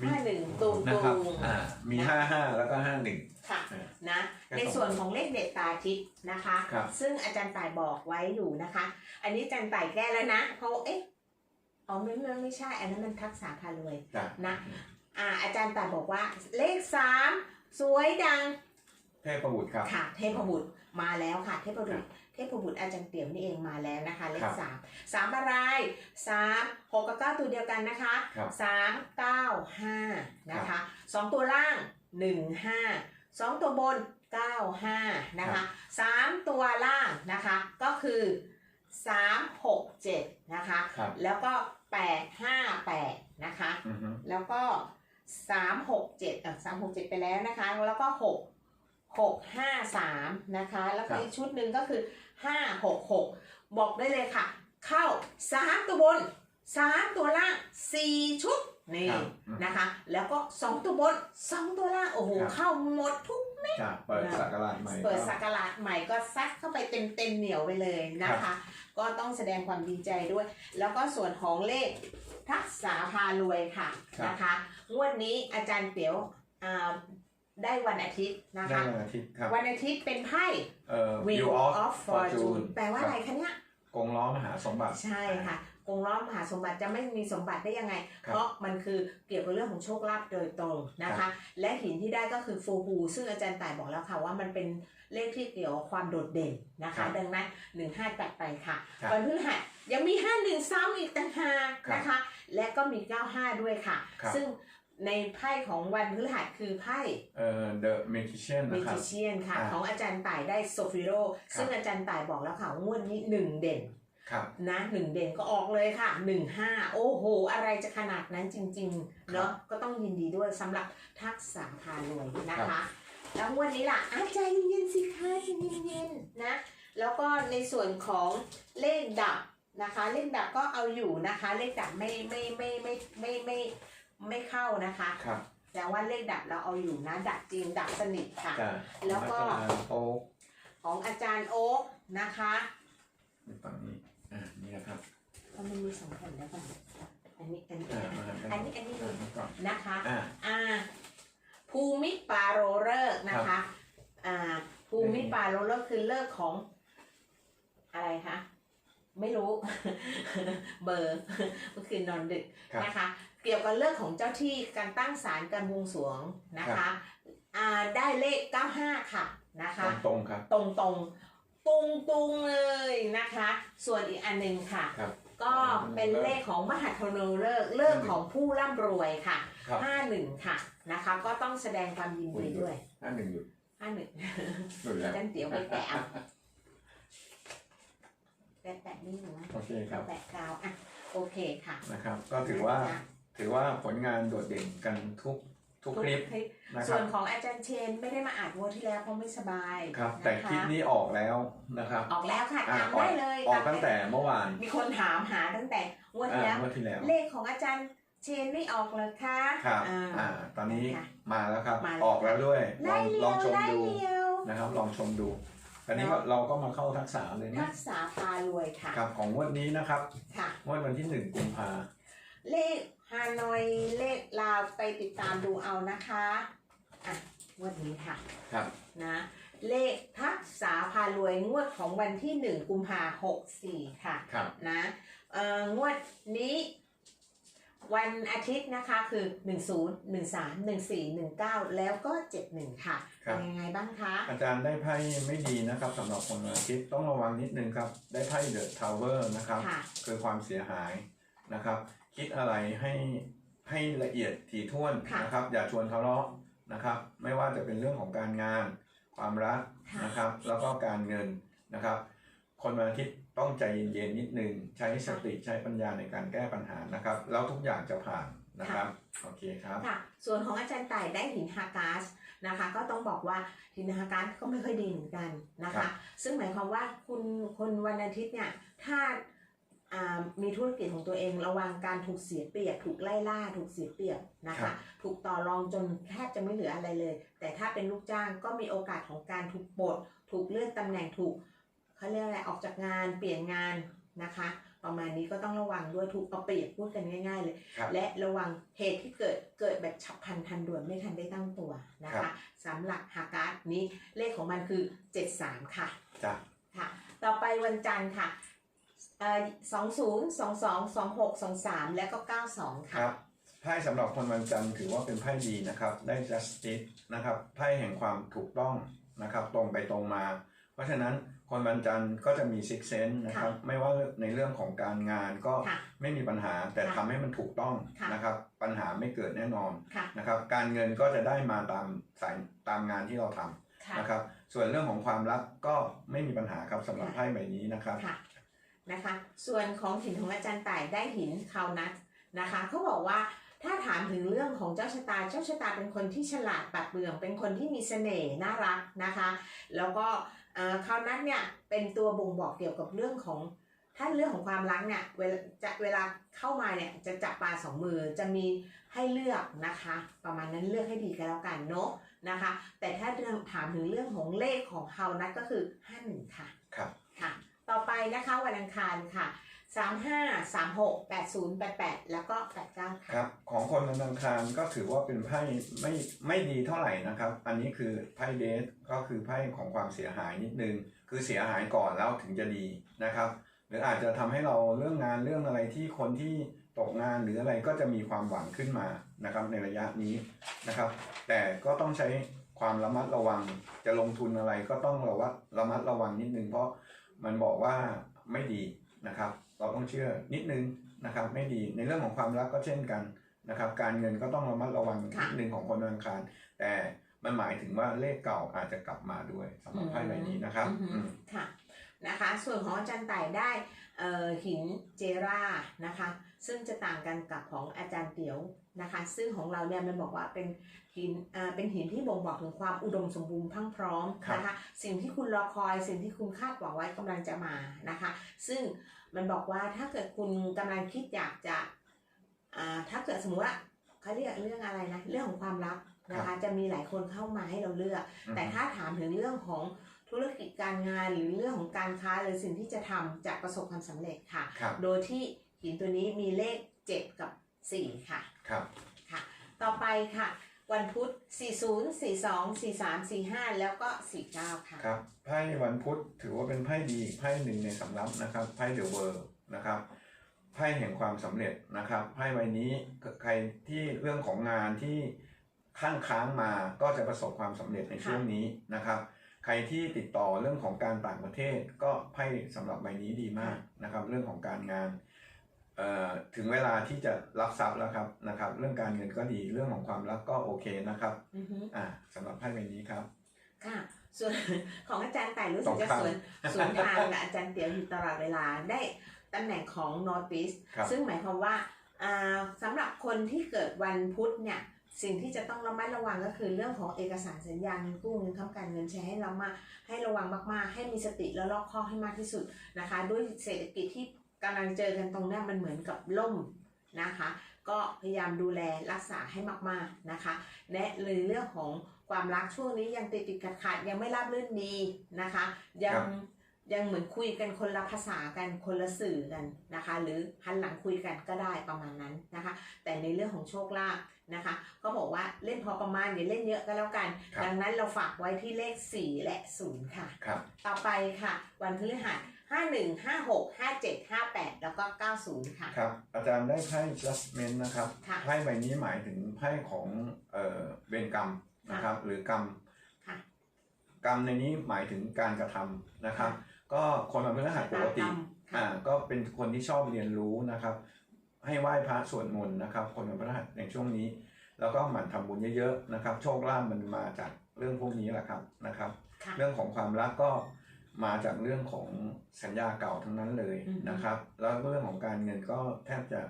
Speaker 2: มี
Speaker 1: ห้าหนึ่งตรง
Speaker 2: นะ
Speaker 1: ต
Speaker 2: ค
Speaker 1: ร
Speaker 2: รับ
Speaker 1: ง
Speaker 2: อ่ามีห้าห้าแล้วก็ห้าหนึ่ง
Speaker 1: ค่ะ
Speaker 2: อ่า
Speaker 1: นะ
Speaker 2: ก็
Speaker 1: ใน
Speaker 2: ส่ง
Speaker 1: ส่วนของเลขเด็ดตาทิพย์นะคะ
Speaker 2: ครับ
Speaker 1: ซึ่งอาจารย์ต่ายบอกไว้อยู่นะคะ อันนี้อาจารย์ต่ายแก้แล้วนะเพราะเอ๊ะอ๋อไม่ไม่ไม่ใช่ อันนั้นมันทักษะพารวย
Speaker 2: จ้ะ
Speaker 1: นะอ่าอาจารย์ต่ายบอกว่าเลขสามสวยดัง
Speaker 2: เทพบุตรครับ
Speaker 1: ค่ะ เทพบุตรมาแล้วค่ะ เทพบุ
Speaker 2: ครั
Speaker 1: ตร
Speaker 2: บ
Speaker 1: เทพบุตรอาจารย์เตี่ยมนี่เองมาแล้วนะคะ เล
Speaker 2: ครั
Speaker 1: ข
Speaker 2: บ
Speaker 1: สามสามอะไรสามหกกับเก้าตัวเดียวกันนะคะ
Speaker 2: ครับ
Speaker 1: สามเก้าห้านะคะสองตัวล่างหนึ่งห้าสองตัวบนเก้าห้านะคะสามตัวล่างนะคะก็คือสามหกเจ็ดนะคะ
Speaker 2: ครับ
Speaker 1: แล้วก็แปดห้าแปดนะคะ
Speaker 2: อือฮึ
Speaker 1: แล้วก็สามหกเจ็ดอะสามหกเจ็ดไปแล้วนะคะ แล้วก็หกหกห้าสามนะคะ แล้วก็อีกชุดหนึ่งก็คือ ห้าหกหกบอกได้เลยค่ะ เข้าสามตัวบนสามตัวล่างสี่ชุดนี่
Speaker 2: ครับอืม
Speaker 1: นะคะ แล้วก็สองตัวบนสองตัวล่าง โอ้โห
Speaker 2: ครับ
Speaker 1: เข้าหมดทุก
Speaker 2: จ้ะเปิดสักราชใหม่
Speaker 1: เปิด
Speaker 2: ก็
Speaker 1: สักราชใหม่ก็ซัดเข้าไปเต็มเต็มๆเหนียวไปเลยนะ
Speaker 2: ครั
Speaker 1: คะ
Speaker 2: บ
Speaker 1: ก็ต้องแสดงความดีใจด้วย แล้วก็ส่วนของเลขทักษาพารวยค่ะ
Speaker 2: ครับ
Speaker 1: นะคะงวดนี้อาจารย์เปียวอ่า ได้วันอาทิตย์นะ
Speaker 2: ได้
Speaker 1: คะ
Speaker 2: วันอาทิตย์ครับ
Speaker 1: วันอาทิตย์เป็นไพ่
Speaker 2: เอ่อ
Speaker 1: Wheel
Speaker 2: View of
Speaker 1: of Fortune
Speaker 2: Fortune
Speaker 1: แปลว่าอะไรคะเนี่ย
Speaker 2: กงล้อมหาสมบัติ
Speaker 1: ใช่ค่ะกงล้อมหาสมบัติจะไม่มีสมบัติได้ยังไง
Speaker 2: ครับ
Speaker 1: เพราะมันคือเกี่ยวกับเรื่องของโชคลาภโดยตรงนะ
Speaker 2: ครั
Speaker 1: คะ
Speaker 2: บ
Speaker 1: และหินที่ได้ก็คือฟูฮูซึ่งอาจารย์ต่ายบอกแล้วค่ะว่ามันเป็นเลขที่เกี่ยวกับความโดดเด่นนะ
Speaker 2: ครั
Speaker 1: คะ
Speaker 2: บ
Speaker 1: ดังนั้นหนึ่งห้าตัดไปค่ะ
Speaker 2: ครับ
Speaker 1: วันพฤหัสยังมีห้าหนึ่งซ้ำอีกต่างหาก
Speaker 2: ครับ
Speaker 1: นะคะ และก็มีเก้าห้าด้วยค่ะ
Speaker 2: ครับ
Speaker 1: ซึ่ง ในไพ่ของวันพฤหัสคือไพ่
Speaker 2: เอ่อ The Magician
Speaker 1: เม
Speaker 2: นะครับ
Speaker 1: จิเชียนค่ะ
Speaker 2: อ่า
Speaker 1: ของอาจารย์ต่ายได้โซฟิโร
Speaker 2: ครับ
Speaker 1: ซึ่งอาจารย์ต่ายบอกแล้วค่ะงวดนี้หนึ่งเด่น
Speaker 2: ครับ
Speaker 1: นะหนึ่งเด่นก็ออกเลยค่ะหนึ่งห้าโอ้โห อะไรจะขนาดนั้นจริงๆเนาะก็ต้องยินดีด้วยสำหรับทักษะพารวยนะคะแล้วงวันนี้ล่ะอาใจเย็นๆสิคะใจเย็นๆนะ แล้วก็ในส่วนของเลขดับนะคะ เลขดับก็เอาอยู่นะคะ เลขดับไม่ไม่ไม่ไม่ไม่ไม่ไม่ เข้านะคะ
Speaker 2: ครับ
Speaker 1: แต่ว่าเลขดับเราเอาอยู่นะดับจริงดับสนิทค่ะ
Speaker 2: จ้ะ
Speaker 1: แล้วก็
Speaker 2: อาจารย์โอ๊ค
Speaker 1: ของอาจารย์โอ๊กนะคะ
Speaker 2: อยู่ฝั่งนี้อ่านี่นะครับ
Speaker 1: เอามันมีสองแผ่นแล้วกันอันนี้อันนี้
Speaker 2: อ่ามาหันกัน
Speaker 1: อันนี้อันนี้
Speaker 2: อ่ามาก่อน
Speaker 1: นะคะ
Speaker 2: อ่า
Speaker 1: อ่า ภูมิปาโรเลิกษ์นะคะ อ่า ภูมิปาโรเลิกษ์คือเลิกษ์ของอะไรคะ ไม่รู้ เบอร์เมื่อคืนนอนดึก
Speaker 2: ครับ
Speaker 1: นะคะ เกี่ยวกับเรื่องของเจ้าที่การตั้งศาลการบวงสรวงนะคะอ่าได้เลข 95 ค่ะนะคะ
Speaker 2: ตรงๆครับ
Speaker 1: ตรงตรงตุงตุงๆเลยนะคะ ส่วนอีกอันหนึ่งค่ะ
Speaker 2: ครับ
Speaker 1: ก็เป็นเลขของมหาธนูเลิกษ์เลิกษ์ของผู้ร่ำรวยค่ะ
Speaker 2: ครับ
Speaker 1: ห้าหนึ่งค่ะนะคะ ก็ต้องแสดงความยินดีด้วย
Speaker 2: ห้าหนึ่งหยุด
Speaker 1: ห้าหนึ่ง
Speaker 2: หยุดแล้ว
Speaker 1: จันเตี๋ยวไปแตะเอาแตะแตะนี่หนูนะ
Speaker 2: โอเคครับ
Speaker 1: แตะกาวอะโอเคค่ะ
Speaker 2: นะครับ ก็ถือว่า ถือว่าผลงานโดดเด่นกันทุกทุก
Speaker 1: ทุก
Speaker 2: คลิป
Speaker 1: คลิป
Speaker 2: นะค
Speaker 1: ส่
Speaker 2: รั
Speaker 1: ว
Speaker 2: บ
Speaker 1: นของอาจารย์เชนไม่ได้มาอ่านงวดที่แล้วเพราะไม่สบาย
Speaker 2: ครับะะแต่คลิปนี้ออกแล้วนะครับ
Speaker 1: ออกแล้วค่ะ
Speaker 2: อ่า
Speaker 1: ตาม
Speaker 2: ออ
Speaker 1: ได้
Speaker 2: ก
Speaker 1: เลย
Speaker 2: ออกา
Speaker 1: ม
Speaker 2: ตั้งแต่เมื่อวาน
Speaker 1: มีคนถามหาตั้งแต่งวดที่
Speaker 2: อ่า
Speaker 1: แล้ว
Speaker 2: เมื่อที่แล้ว
Speaker 1: เลขของอาจารย์เชนไม่ออกเลยคะ
Speaker 2: ครับ
Speaker 1: อ่า
Speaker 2: อ่าตอนนี้
Speaker 1: ค่ะ
Speaker 2: มาแล้วครับ
Speaker 1: มาแล้ว
Speaker 2: ออกแล้วด้วย ล
Speaker 1: ได้
Speaker 2: อง
Speaker 1: เดี
Speaker 2: ล
Speaker 1: ย
Speaker 2: อง
Speaker 1: ว
Speaker 2: ชม
Speaker 1: ได้
Speaker 2: ดู
Speaker 1: เดียว
Speaker 2: นะครับ ลองชมดูอันนี้
Speaker 1: เนาะ
Speaker 2: ก็เราก็มาเข้าทักษะเลย
Speaker 1: ทั
Speaker 2: นะ
Speaker 1: กษะพารวยค่ะ
Speaker 2: ครับของงวดนี้นะครับ
Speaker 1: ค่ะ
Speaker 2: งวดวันที่หนึ่งกุมภา
Speaker 1: เลข ฮานอยเลขลาวไปติดตามดูเอานะคะอะงวดนี้ค่ะ
Speaker 2: ครับ
Speaker 1: นะเลขทักษะพารวยงวดของวันที่หนึ่งกุมภาหกสี่ค่ะ
Speaker 2: ครับ
Speaker 1: นะเอ่องวดนี้ วันอาทิตย์นะคะคือ 10 13 14 19 แล้วก็ 71 ค่ะ
Speaker 2: ครับ
Speaker 1: เป็นยังไงบ้างคะ
Speaker 2: อาจารย์ได้ไพ่ไม่ดีนะครับสำหรับคนวันอาทิตย์ต้องระวังนิดนึงครับ ได้ไพ่เดอะทาวเวอร์นะครับ
Speaker 1: ค่ะ
Speaker 2: คือความเสียหายนะครับ คิดอะไรให้ให้ละเอียดถี่ถ้วน
Speaker 1: ค่ะ
Speaker 2: นะครับ อย่าชวนทะเลาะนะครับ ไม่ว่าจะเป็นเรื่องของการงาน ความรัก
Speaker 1: ค่ะ
Speaker 2: นะครับ แล้วก็การเงินนะครับ คนวันอาทิตย์ต้องใจเย็นๆนิดนึงใช้สติใช้ปัญญาในการแก้ปัญหานะครับ แล้วทุกอย่างจะผ่านนะครับโอเคครับ
Speaker 1: ค่ะ ส่วนของอาจารย์ต่ายได้หินฮากาสนะคะ ก็ต้องบอกว่าหินฮากาสก็ไม่ค่อยดีเหมือนกันนะ
Speaker 2: ครั
Speaker 1: คะ
Speaker 2: บ
Speaker 1: ซึ่งหมายความว่าคุณคนวันอาทิตย์เนี่ยถ้าอ่า มีธุรกิจของตัวเองระวังการถูกเสียเปรียบถูกไล่ล่าถูกเสียเปรียบนะ
Speaker 2: ครั
Speaker 1: คะ
Speaker 2: บ
Speaker 1: ถูกต่อรองจนแทบจะไม่เหลืออะไรเลย แต่ถ้าเป็นลูกจ้างก็มีโอกาสของการถูกปลดถูกเลื่อนตำแหน่งถูกเขาเรียกอะไรออกจากงานเปลี่ยนงานนะคะ ประมาณนี้ก็ต้องระวังด้วยถูกเอาเปรียบพูดกันง่าย ๆ เลย
Speaker 2: ครับ
Speaker 1: และระวังเหตุที่เกิดเกิดแบบฉับพลันทันด่วนไม่ทันได้ตั้งตัวนะ
Speaker 2: ครั
Speaker 1: คะ
Speaker 2: บ
Speaker 1: สำหรับหาการ์ดนี้เลขของมันคือ 73 ค่ะ
Speaker 2: จ้ะ
Speaker 1: ค่ะ ต่อไปวันจันทร์ค่ะเอ่อ สองศูนย์สองสองสองหกสองสามและก็เก้าสอง
Speaker 2: ค
Speaker 1: ค่ะ
Speaker 2: รับไพ่สำหรับคนวันจันทร์ถือว่าเป็นไพ่ดีนะครับได้ justice นะครับไพ่แห่งความถูกต้องนะครับ ตรงไปตรงมา เพราะฉะนั้นคนวันจันทร์ก็จะมี six sense นะครับไม่ว่าในเรื่องของการงานก็
Speaker 1: ค่ะ
Speaker 2: ไม่มีปัญหาแต่
Speaker 1: ค่ะ
Speaker 2: ทำให้มันถูกต้อง
Speaker 1: ค่ะ
Speaker 2: นะครับ ปัญหาไม่เกิดแน่นอน
Speaker 1: ค่ะ
Speaker 2: นะครับ การเงินก็จะได้มาตามสายตามงานที่เราทำ
Speaker 1: ค่ะ
Speaker 2: นะครับ ส่วนเรื่องของความรักก็ไม่มีปัญหาครับสำหรับไพ่ใบนี้นะครับ
Speaker 1: ค่ะ นะคะ ส่วนของหินของอาจารย์ต่ายได้หินคาวนัทนะคะเขาบอกว่าถ้าถามถึงเรื่องของเจ้าชะตา เจ้าชะตาเป็นคนที่ฉลาดปัดเบือง เป็นคนที่มีเสน่ห์น่ารักนะคะ แล้วก็เอ่อคาวนัทเนี่ยเป็นตัวบ่งบอกเกี่ยวกับเรื่องของถ้าเรื่องของความรักเนี่ยเวลาจะเวลาเข้ามาเนี่ยจะจับปลาสองมือจะมีให้เลือกนะคะ ประมาณนั้นเลือกให้ดีกันแล้วกันเนาะนะคะ แต่ถ้าถามถึงเรื่องของเลขของเฮานัทก็คือ 51 ค่ะ
Speaker 2: ครับ
Speaker 1: ค่ะ ต่อไปนะคะวันอังคารค่ะ35 36 80 88แปดศูนย์แปดแปดแล้วก็89ค่ะ
Speaker 2: ครับ ของคนวันอังคารก็ถือว่าเป็นไพ่ไม่ไม่ดีเท่าไหร่นะครับ อันนี้คือไพ่เดทก็คือไพ่ของความเสียหายนิดนึง คือเสียหายก่อนแล้วถึงจะดีนะครับ หรืออาจจะทำให้เราเรื่องงานเรื่องอะไรที่คนที่ตกงานหรืออะไรก็จะมีความหวังขึ้นมานะครับ ในระยะนี้นะครับ แต่ก็ต้องใช้ความระมัดระวังจะลงทุนอะไรก็ต้องระวัดระมัดระวังนิดนึงเพราะ มันบอกว่าไม่ดีนะครับ เราต้องเชื่อนิดนึงนะครับ ไม่ดีในเรื่องของความรักก็เช่นกันนะครับ การเงินก็ต้องระมัดระวังนิดนึงของคนวันอังคาร แต่มันหมายถึงว่าเลขเก่าอาจจะกลับมาด้วยสำหรับไพ่ใบนี้นะครับ
Speaker 1: อือหือ
Speaker 2: อืม
Speaker 1: ค่ะนะคะ ส่วนของอาจารย์ต่ายได้เอ่อหินเจรานะคะ ซึ่งจะต่างกันกับของอาจารย์เตียว นะคะ ซึ่งของเราเนี่ยมันบอกว่าเป็นหินเอ่อเป็นหินที่บ่งบอกถึงความอุดมสมบูรณ์พรังพร้อม
Speaker 2: ครับ
Speaker 1: นะคะสิ่งที่คุณรอคอย สิ่งที่คุณคาดหวังไว้กำลังจะมานะคะ ซึ่งมันบอกว่าถ้าเกิดคุณกำลังคิดอยากจะอ่าถ้าเกิดสมมติว่าเขาเรียกเรื่องอะไรนะเรื่องของความรักนะคะจะมีหลายคนเข้ามาให้เราเลือก แต่ถ้าถามถึงเรื่องของธุรกิจการงานหรือเรื่องของการค้าหรือสิ่งที่จะทำจะประสบความสำเร็จค่ะ
Speaker 2: ครับ
Speaker 1: โดยที่หินตัวนี้มีเลข 7 กับ 4ค่ะ
Speaker 2: ครับ
Speaker 1: ค่ะ ต่อไปค่ะ วันพุธ 40 42 43 45 แล้วก็ 49 ค่ะ
Speaker 2: ครับ ไพ่วันพุธถือว่าเป็นไพ่ดีอีกไพ่หนึ่งในสำรับนะครับ ไพ่เดอะเวิร์นะครับ ไพ่แห่งความสำเร็จนะครับ ไพ่ใบนี้ใครที่เรื่องของงานที่ข้างค้างมาก็จะประสบความสำเร็จในช่วงนี้นะครับ ใครที่ติดต่อเรื่องของการต่างประเทศก็ไพ่สำหรับใบนี้ดีมากนะครับ เรื่องของการงานเอ่อ ถึงเวลาที่จะรับทรัพย์แล้วครับนะครับ เรื่องการเงินก็ดีเรื่องของความรักก็โอเคนะครับ
Speaker 1: อือฮึ
Speaker 2: อ่าสำหรับไพ่ใบนี้ครับ
Speaker 1: ค่ะส่วนของอาจารย์แต่ายรู้สึกจะ
Speaker 2: สองข้าง
Speaker 1: สวนสวนทางกับอาจารย์เตี๋ยวอยู่ตลอดเวลาได้ตำแหน่งของ North East
Speaker 2: ครับ
Speaker 1: ซึ่งหมายความว่าอ่าสำหรับคนที่เกิดวันพุธเนี่ยสิ่งที่จะต้องระมัดระวังก็คือเรื่องของเอกสารสัญญาเงินกู้เงินค้ำการเงินใช้ให้เรามาให้ระวังมากๆ ให้มีสติและรอบคอบให้มากที่สุดนะคะ ด้วยเศรษฐกิจที่ กำลังเจอกันตรงเนี้ยมันเหมือนกับล่มนะคะ ก็พยายามดูแลรักษาให้มากๆนะคะ และเลยเรื่องของความรักช่วงนี้ยังติดติดขัดขัดๆยังไม่ราบรื่นดีนะคะ ยั
Speaker 2: ครั
Speaker 1: ง
Speaker 2: บ
Speaker 1: ยังเหมือนคุยกันคนละภาษากันคนละสื่อกันนะคะ หรือหันหลังคุยกันก็ได้ประมาณนั้นนะคะ แต่ในเรื่องของโชคลาภนะคะ ก็บอกว่าเล่นพอประมาณอย่าเล่นเยอะก็แล้วกัน
Speaker 2: ครับ
Speaker 1: ดังนั้นเราฝากไว้ที่เลข 4 และ 0 ค่ะ
Speaker 2: ครับ
Speaker 1: ต่อไปค่ะ วันพฤหัส 51 56 57 58 แล้วก็ 90 ค่ะ
Speaker 2: ครับ อาจารย์ได้ไพ่ judgment นะครับ
Speaker 1: ค่ะ
Speaker 2: ไพ่ใบนี้หมายถึงไพ่ของเอ่อเวรกรรมนะครับ หรือกรรม
Speaker 1: ค่ะ
Speaker 2: กรรมในนี้หมายถึงการกระทำนะครับ ก็คนวันพฤหัสปกติ
Speaker 1: ชะตากรรมค่ะ
Speaker 2: อ่าก็เป็นคนที่ชอบเรียนรู้นะครับ ให้ไหว้พระสวดมนต์นะครับ คนวันพฤหัสในช่วงนี้ แล้วก็หมั่นทำบุญเยอะๆนะครับ โชคลาภมันมาจากเรื่องพวกนี้แหละครับนะครับ
Speaker 1: ค่ะ
Speaker 2: เรื่องของความรักก็ มาจากเรื่องของสัญญาเก่าทั้งนั้นเลย
Speaker 1: อือฮึ
Speaker 2: นะครับ แล้วเรื่องของการเงินก็แทบจะ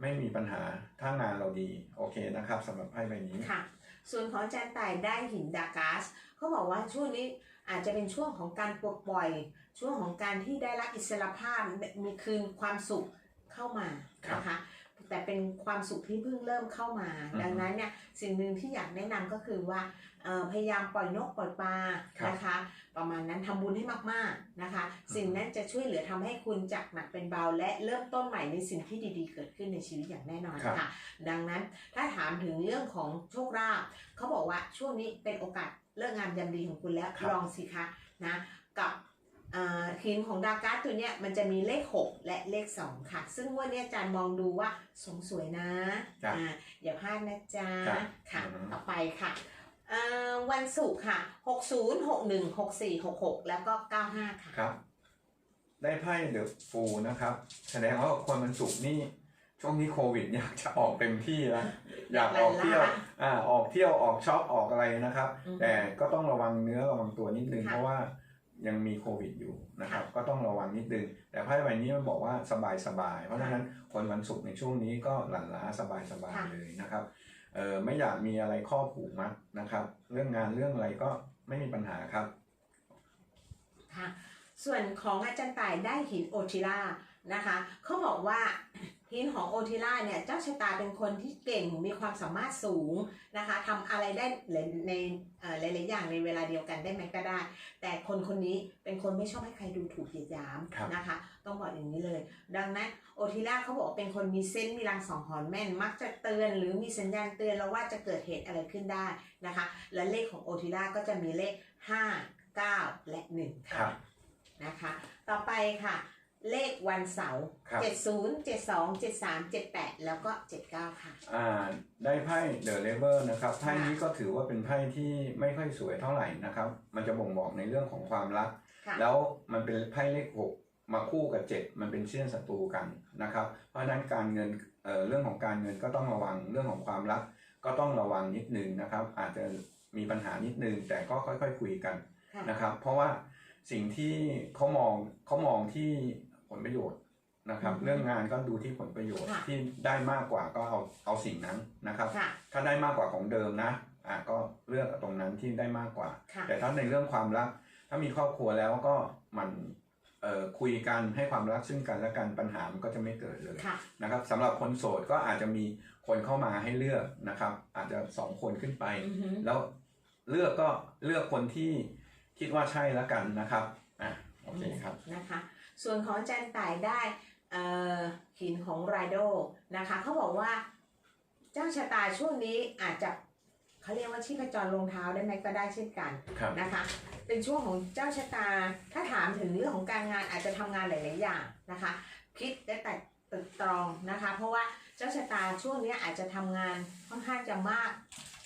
Speaker 2: ไม่มีปัญหาถ้างานเราดีโอเคนะครับสำหรับไพ่ใบนี้
Speaker 1: ค่ะ ส่วนของอาจารย์ต่ายได้หินดากาสเขาบอกว่าช่วงนี้อาจจะเป็นช่วงของการปลดปล่อย ช่วงของการที่ได้รับอิสรภาพมีคืนความสุขเข้ามานะคะ แต่เป็นความสุขที่เพิ่งเริ่มเข้ามา
Speaker 2: อือฮึ
Speaker 1: ดังนั้นเนี่ยสิ่งหนึ่งที่อยากแนะนำก็คือว่าเอ่อพยายามปล่อยนกปล่อยปลา
Speaker 2: ครับ
Speaker 1: นะคะ ประมาณนั้นทำบุญให้มากๆนะคะ สิ่งนั้นจะช่วยเหลือทำให้คุณจากหนักเป็นเบา และเริ่มต้นใหม่ในสิ่งที่ดีๆ เกิดขึ้นในชีวิตอย่างแน่นอน
Speaker 2: ครับ
Speaker 1: ค่ะ ดังนั้นถ้าถามถึงเรื่องของโชคลาภเขาบอกว่าช่วงนี้เป็นโอกาสเลิกงามยามดีของคุณแล้ว
Speaker 2: ครับ
Speaker 1: ลองสิคะนะกับอ่า หินของดาการ์ดตัวเนี้ยมันจะมีเลข 6 และเลข 2 ค่ะ ซึ่งวันนี้อาจารย์มองดูว่าสงสวยนะ
Speaker 2: จ้ะ
Speaker 1: อ่าอย่าพลาดนะจ๊ะ
Speaker 2: จ้ะ
Speaker 1: ค่ะ
Speaker 2: อือฮึ
Speaker 1: ต่อไปค่ะอ่าวันศุกร์ค่ะ 60 61 64 66 แล้วก็ 95 ค่ะ
Speaker 2: ครับ ได้ไพ่เดอะฟูนะครับ แสดงว่าคนมันสุกร์นี่ช่วงนี้โควิดอยากจะออกเต็มที่แล้วอยากออกเที่ยว
Speaker 1: ล้า
Speaker 2: อ่าออกเที่ยวออกช็อปออกอะไรนะครับ
Speaker 1: อือฮึ
Speaker 2: แต่ก็ต้องระวังเนื้อระวังตัวนิดนึง
Speaker 1: ค่ะ
Speaker 2: เพราะว่า ยังมีโควิดอยู่นะครับ ก็ต้องระวังนิดนึง แต่ไพ่ใบนี้มันบอกว่าสบายสบายๆเพราะฉะนั้นคนวันศุกร์ในช่วงนี้ก็หลั่นล้าสบายสบายเลยนะครับเออไม่อยากมีอะไรข้อผูกมัดนะครับ เรื่องงานเรื่องอะไรก็ไม่มีปัญหาครับ
Speaker 1: ค่ะส่วนของอาจารย์ต่ายได้หินโอทิล่านะคะเขาบอกว่า หินของโอทิล่าเนี่ยเจ้าชะตาเป็นคนที่เก่งมีความสามารถสูงนะคะทำอะไรได้ในในเอ่อหลายๆอย่างในเวลาเดียวกันได้ไหมก็ได้ แต่คนคนนี้เป็นคนไม่ชอบให้ใครดูถูกเหยียดหยาม
Speaker 2: ครับ
Speaker 1: นะคะ ต้องบอกอย่างนี้เลย ดังนั้นโอทิล่าเขาบอกว่าเป็นคนมีเซนส์มีรังสองหอนแม่น มักจะเตือนหรือมีสัญญาณเตือนเราว่าจะเกิดเหตุอะไรขึ้นได้นะคะ และเลขของโอทิล่าก็จะมีเลข 5 9 และ1
Speaker 2: ครับ
Speaker 1: นะคะ ต่อไปค่ะ เลขวันเสาร์
Speaker 2: ครับ
Speaker 1: เจ็ดศูนย์เจ็ดสองเจ็ดสามเจ็ดแปดแล้วก็เจ็ดเก้าค่ะ
Speaker 2: อ่าได้ไพ่เดอะเลเวอร์นะครับไพ่นี้ก็ถือว่าเป็นไพ่ที่ไม่ค่อยสวยเท่าไหร่นะครับ มันจะบ่งบอกในเรื่องของความรัก
Speaker 1: ค่ะ
Speaker 2: แล้วมันเป็นไพ่เลขหกมาคู่กับเจ็ดมันเป็นเชี่ยนศัตรูกันนะครับ เพราะฉะนั้นการเงินเอ่อเรื่องของการเงินก็ต้องระวังเรื่องของความรัก ก็ต้องระวังนิดนึงนะครับ อาจจะมีปัญหานิดนึงแต่ก็ค่อยๆคุยกัน
Speaker 1: ค่ะ
Speaker 2: นะครับเพราะว่าสิ่งที่เขามองเขามองที่ ผลประโยชน์นะครับ
Speaker 1: อืม
Speaker 2: เรื่องงานก็ดูที่ผลประโยชน์
Speaker 1: ค่ะ
Speaker 2: ที่ได้มากกว่าก็เอาเอาสิ่งนั้นนะครับ
Speaker 1: ค่ะ
Speaker 2: ถ้าได้มากกว่าของเดิมนะอะก็เลือกตรงนั้นที่ได้มากกว่า
Speaker 1: ค่ะ
Speaker 2: แต่ถ้าในเรื่องความรัก ถ้ามีครอบครัวแล้วก็มันเอ่อคุยกันให้ความรักซึ่งกันและกันปัญหามันก็จะไม่เกิดเลย
Speaker 1: ค่ะ
Speaker 2: นะครับสำหรับคนโสดก็อาจจะมีคนเข้ามาให้เลือกนะครับ อาจจะสองคนขึ้นไป
Speaker 1: อือหือ
Speaker 2: แล้วเลือกก็เลือกคนที่คิดว่าใช่แล้วกันนะครับอะโอเคครับ
Speaker 1: นะคะ ส่วนของอาจารย์ต่ายได้เอ่อหินของไรโดนะคะเขาบอกว่าเจ้าชะตาช่วงนี้อาจจะเขาเรียกว่าชีพจรลงเท้าได้ไหมก็ได้เช่นกัน
Speaker 2: ครับ
Speaker 1: นะคะ เป็นช่วงของเจ้าชะตาถ้าถามถึงเรื่องของการงานอาจจะทำงานหลาย ๆ อย่างนะคะ คิดได้แต่ตึกตรองนะคะ เพราะว่าเจ้าชะตาช่วงนี้อาจจะทำงานค่อนข้างจะมาก